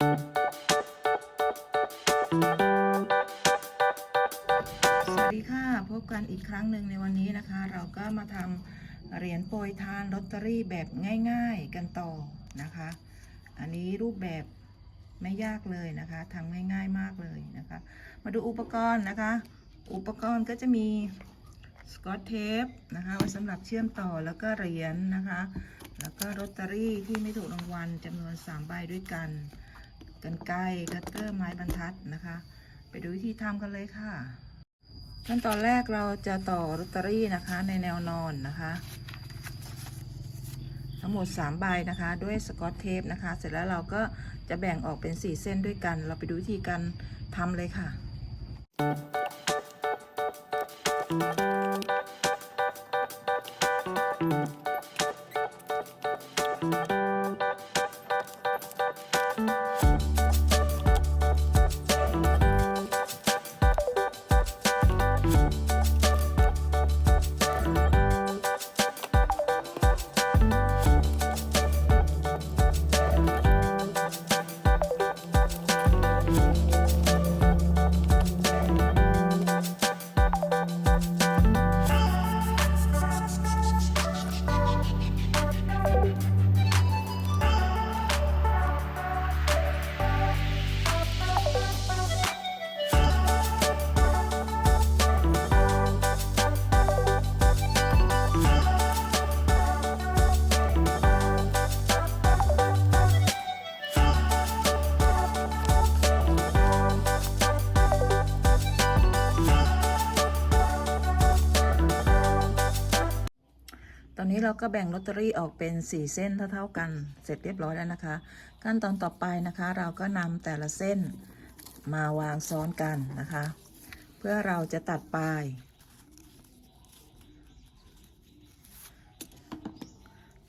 สวัสดีค่ะ พบกันอีกครั้งหนึ่งในวันนี้นะคะ เราก็มาทำเหรียญโปรยทานลอตเตอรี่แบบง่าย ๆกันต่อนะคะ อันนี้รูปแบบไม่ยากเลยนะคะทำง่าย ๆมากเลยนะคะ มาดูอุปกรณ์นะคะ อุปกรณ์ก็จะมีสกอตเทปนะคะไว้สำหรับเชื่อมต่อแล้วก็เหรียญนะคะ แล้วก็ลอตเตอรี่ที่ไม่ถูกรางวัลจำนวน3ใบด้วยกัน กันไกรคัตเตอร์ไม้บรรทัดนะคะ ไปดูวิธีทำกันเลยค่ะ ขั้นตอนแรกเราจะต่อลอตเตอรี่นะคะในแนวนอนนะคะ ทั้งหมด 3 ใบนะคะด้วยสกอตเทปนะคะ เสร็จแล้วเราก็จะแบ่งออกเป็น 4 เส้นด้วยกัน เราไปดูวิธีการทำเลยค่ะตอ เราก็แบ่งลอตเตอรี่ออกเป็น 4 เส้นเท่าๆกัน เสร็จเรียบร้อยแล้วนะคะ ขั้นตอนต่อไปนะคะ เราก็นำแต่ละเส้นมาวางซ้อนกันนะคะ เพื่อเราจะตัดปลาย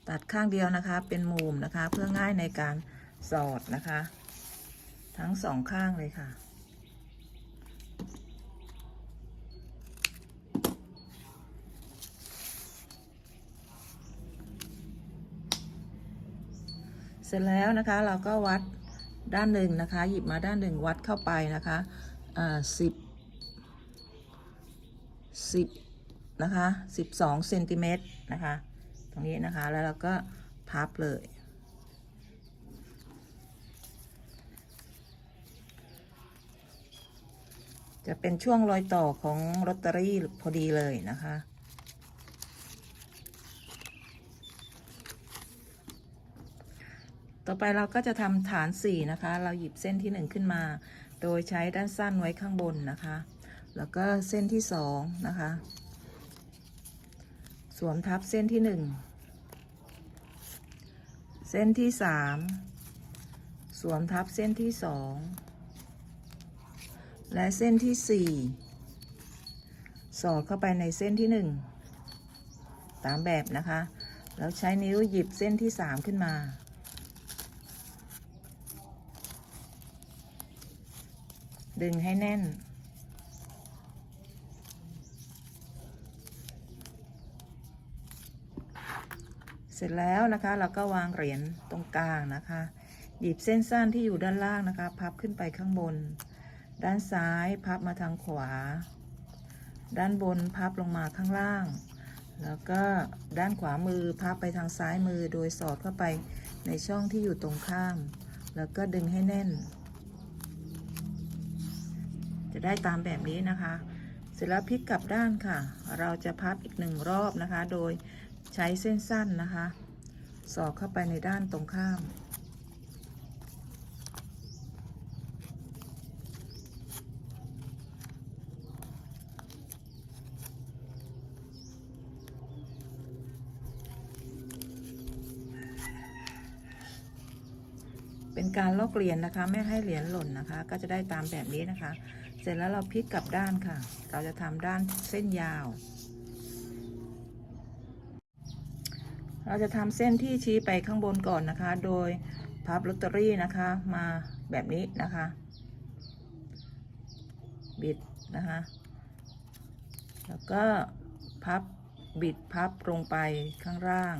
ตัดข้างเดียวนะคะเป็นมุมนะคะเพื่อง่ายในการสอดนะคะ ทั้งสองข้างเลยค่ะ เสร็จแล้วนะคะเราก็วัดด้านหนึ่งนะคะ หยิบมาด้านหนึ่งวัดเข้าไปนะคะสิบสิบนะคะสิบสองเซนติเมตรนะคะ ตรงนี้นะคะแล้วเราก็พับเลยจะเป็นช่วงรอยต่อของลอตเตอรี่พอดีเลยนะคะ ต่อไปเราก็จะทำฐาน 4 นะคะ เราหยิบเส้นที่ 1 ขึ้นมา โดยใช้ด้านสั้นไว้ข้างบนนะคะ แล้วก็เส้นที่ 2 นะคะ สวมทับเส้นที่ 1 เส้นที่ 3 สวมทับเส้นที่ 2 และเส้นที่ 4 สอดเข้าไปในเส้นที่ 1 ตามแบบนะคะ แล้วใช้นิ้วหยิบเส้นที่ 3 ขึ้นมา ดึงให้แน่น เสร็จแล้วนะคะเราก็วางเหรียญตรงกลางนะคะ หยิบเส้นสั้นที่อยู่ด้านล่างนะคะ พับขึ้นไปข้างบน ด้านซ้ายพับมาทางขวา ด้านบนพับลงมาข้างล่าง แล้วก็ด้านขวามือพับไปทางซ้ายมือโดยสอดเข้าไปในช่องที่อยู่ตรงข้าม แล้วก็ดึงให้แน่น จะได้ตามแบบนี้นะคะ เสร็จแล้วพลิกกลับด้านค่ะ เราจะพับอีกหนึ่งรอบนะคะ โดยใช้เส้นสั้นนะคะ สอดเข้าไปในด้านตรงข้าม การลอกเหรียญนะคะ ไม่ให้เหรียญหล่นนะคะ ก็จะได้ตามแบบนี้นะคะ เสร็จแล้วเราพลิกกลับด้านค่ะ เราจะทำด้านเส้นยาว เราจะทำเส้นที่ชี้ไปข้างบนก่อนนะคะ โดยพับลอตเตอรี่นะคะมาแบบนี้นะคะ บิดนะคะ แล้วก็พับบิดพับลงไปข้างล่าง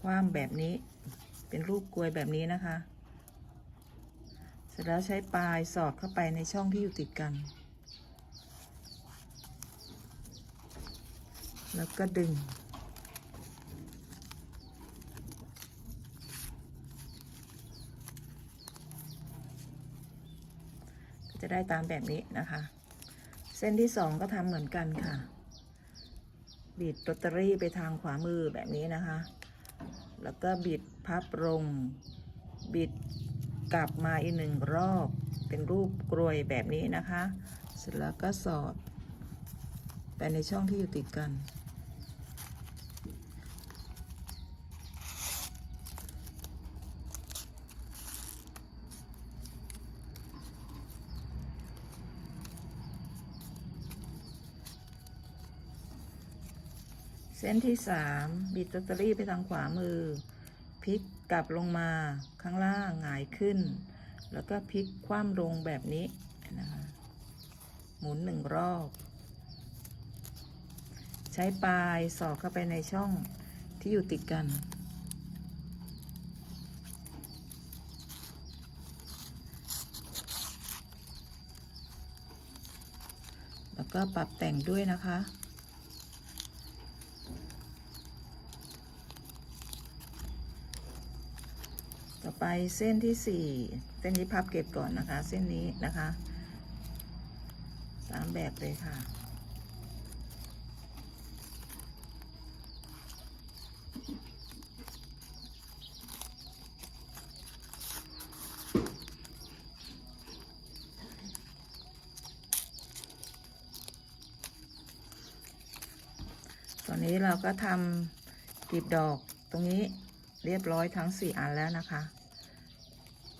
คว้ามแบบนี้เป็นรูปกลวยแบบนี้นะคะ ร็จแล้วใช้ปลายสอดเข้าไปในช่องที่อยู่ติดกัน แล้วก็ดึง จะได้ตามแบบนี้นะคะ เส้นที่สองก็ทำเหมือนกันค่ะบิดลอตเตอรี่ไปทางขวามือแบบนี้นะคะ แล้วก็บิดพับลงบิด กลับมาอีกหนึ่งรอบเป็นรูปกรวยแบบนี้นะคะ เสร็จแล้วก็สอดไปในช่องที่อยู่ติดกัน เส้นที่สามบิดลอตเตอรี่ไปทางขวามือพลิก กลับลงมาข้างล่างหงายขึ้น แล้วก็พลิกคว่ำลงแบบนี้นะคะหมุนหนึ่งรอบ ใช้ปลายสอดเข้าไปในช่องที่อยู่ติดกัน แล้วก็ปรับแต่งด้วยนะคะ ไปเส้นที่สี่เส้นนี้พับเก็บก่อนนะคะ เส้นนี้นะคะสามแบบเลยค่ะ ตอนนี้เราก็ทำกลีบดอกตรงนี้เรียบร้อยทั้ง 4 อันแล้วนะคะ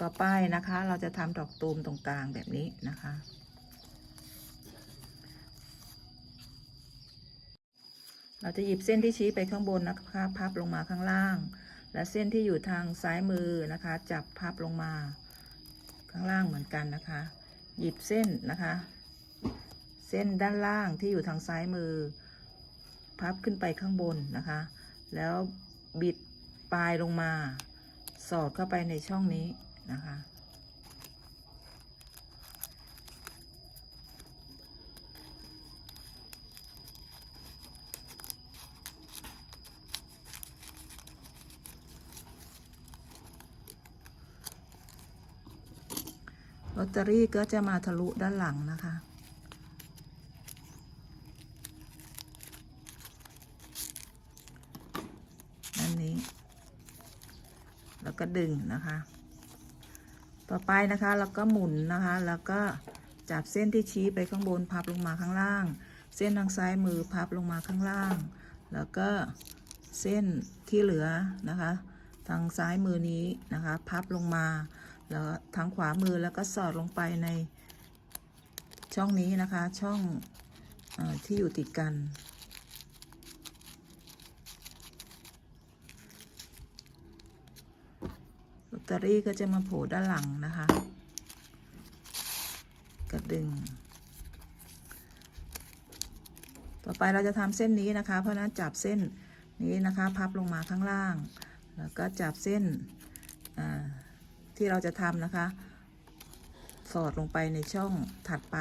ต่อไปนะคะ เราจะทำดอกตูมตรงกลางแบบนี้นะคะ เราจะหยิบเส้นที่ชี้ไปข้างบนนะคะพับลงมาข้างล่าง และเส้นที่อยู่ทางซ้ายมือนะคะ จับพับลงมาข้างล่างเหมือนกันนะคะ หยิบเส้นนะคะ เส้นด้านล่างที่อยู่ทางซ้ายมือ พับขึ้นไปข้างบนนะคะ แล้วบิดปลายลงมา สอดเข้าไปในช่องนี้ นะคะลอตเตอรี่ก็จะมาทะลุด้านหลังนะคะด้านนี้ แล้วก็ดึงนะคะ ต่อไปนะคะแล้วก็หมุนนะคะ แล้วก็จับเส้นที่ชี้ไปข้างบนพับลงมาข้างล่าง เส้นทางซ้ายมือพับลงมาข้างล่าง แล้วก็เส้นที่เหลือนะคะ ทางซ้ายมือนี้นะคะ พับลงมา แล้วทางขวามือแล้วก็สอดลงไปในช่องนี้นะคะช่องอที่อยู่ติดกัน ลอตเตอรี่ก็จะมาโผล่ด้านหลังนะคะ กระดึง ต่อไปเราจะทำเส้นนี้นะคะ เพราะนั้นจับเส้นนี้นะคะ พับลงมาข้างล่าง แล้วก็จับเส้นที่เราจะทำนะคะ สอดลงไปในช่องถัดไป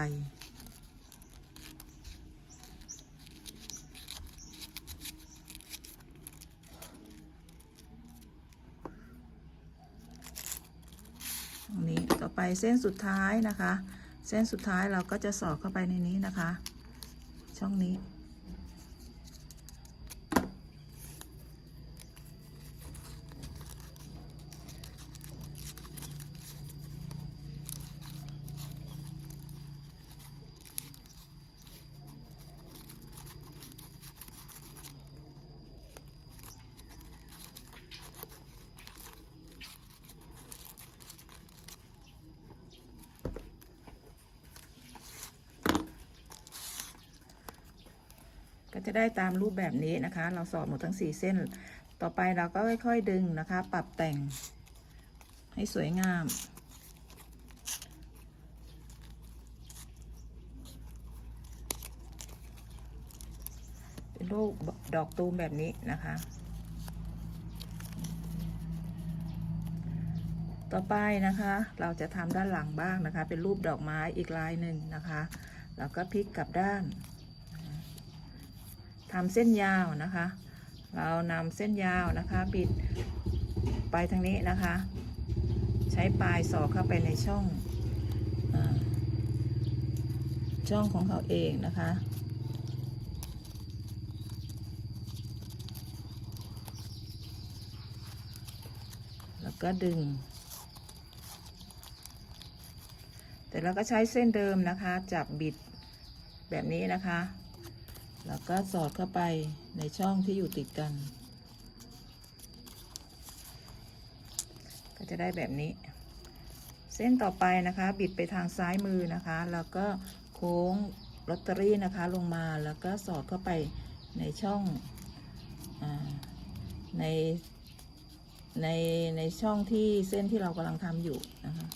ตรงนี้ต่อ ไปเส้นสุดท้ายนะคะ เส้นสุดท้ายเราก็จะสอดเข้าไปในนี้นะคะ ช่องนี้ ก็จะได้ตามรูปแบบนี้นะคะ เราสอดหมดทั้ง 4 เส้น ต่อไปเราก็ค่อยๆดึงนะคะ ปรับแต่งให้สวยงาม เป็นรูปดอกตูมแบบนี้นะคะ ต่อไปนะคะ เราจะทำด้านหลังบ้างนะคะ เป็นรูปดอกไม้อีกลายหนึ่งนะคะ แล้วก็พลิกกลับด้าน ทำเส้นยาวนะคะ เรานำเส้นยาวนะคะบิดไปทางนี้นะคะ ใช้ปลายสอดเข้าไปในช่องอช่องของเขาเองนะคะแล้วก็ดึง แต่เราก็ใช้เส้นเดิมนะคะ จับบิดแบบนี้นะคะ แล้วก็สอดเข้าไปในช่องที่อยู่ติดกัน ก็จะได้แบบนี้ เส้นต่อไปนะคะ บิดไปทางซ้ายมือนะคะ แล้วก็โค้งลอตเตอรี่นะคะลงมาแล้วก็สอดเข้าไปในช่องอในในในช่องที่เส้นที่เรากำลังทำอยู่นะคะ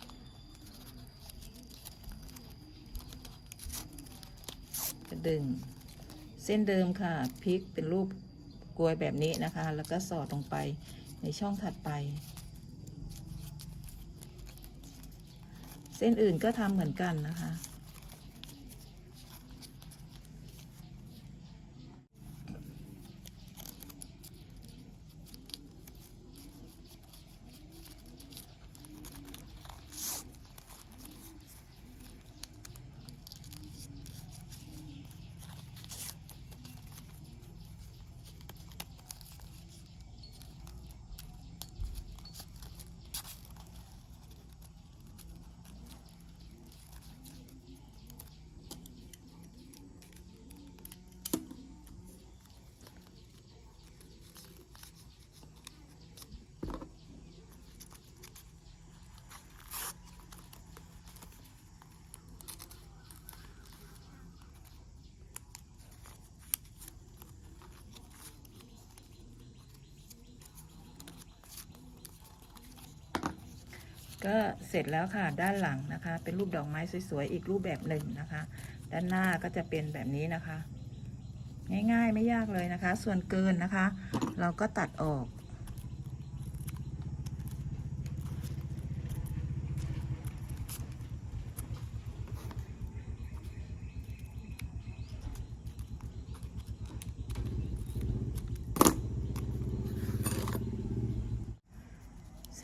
จะดึง เส้นเดิมค่ะพลิกเป็นรูปกลวยแบบนี้นะคะ แล้วก็สอดลงไปในช่องถัดไป เส้นอื่นก็ทำเหมือนกันนะคะ ก็เสร็จแล้วค่ะด้านหลังนะคะ เป็นรูปดอกไม้สวยๆอีกรูปแบบหนึ่งนะคะ ด้านหน้าก็จะเป็นแบบนี้นะคะ ง่ายๆไม่ยากเลยนะคะ ส่วนเกินนะคะ เราก็ตัดออก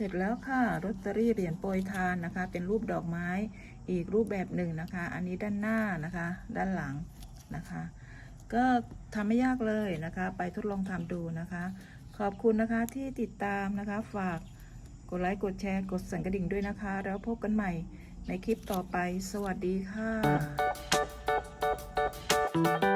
เสร็จแล้วค่ะลอตเตอรี่เหรียญโปรยทานนะคะ เป็นรูปดอกไม้อีกรูปแบบหนึ่งนะคะ อันนี้ด้านหน้านะคะ ด้านหลังนะคะ ก็ทำไม่ยากเลยนะคะ ไปทดลองทำดูนะคะ ขอบคุณนะคะที่ติดตามนะคะ ฝากกดไลค์กดแชร์กดสั่นกระดิ่งด้วยนะคะ แล้วพบกันใหม่ในคลิปต่อไป สวัสดีค่ะ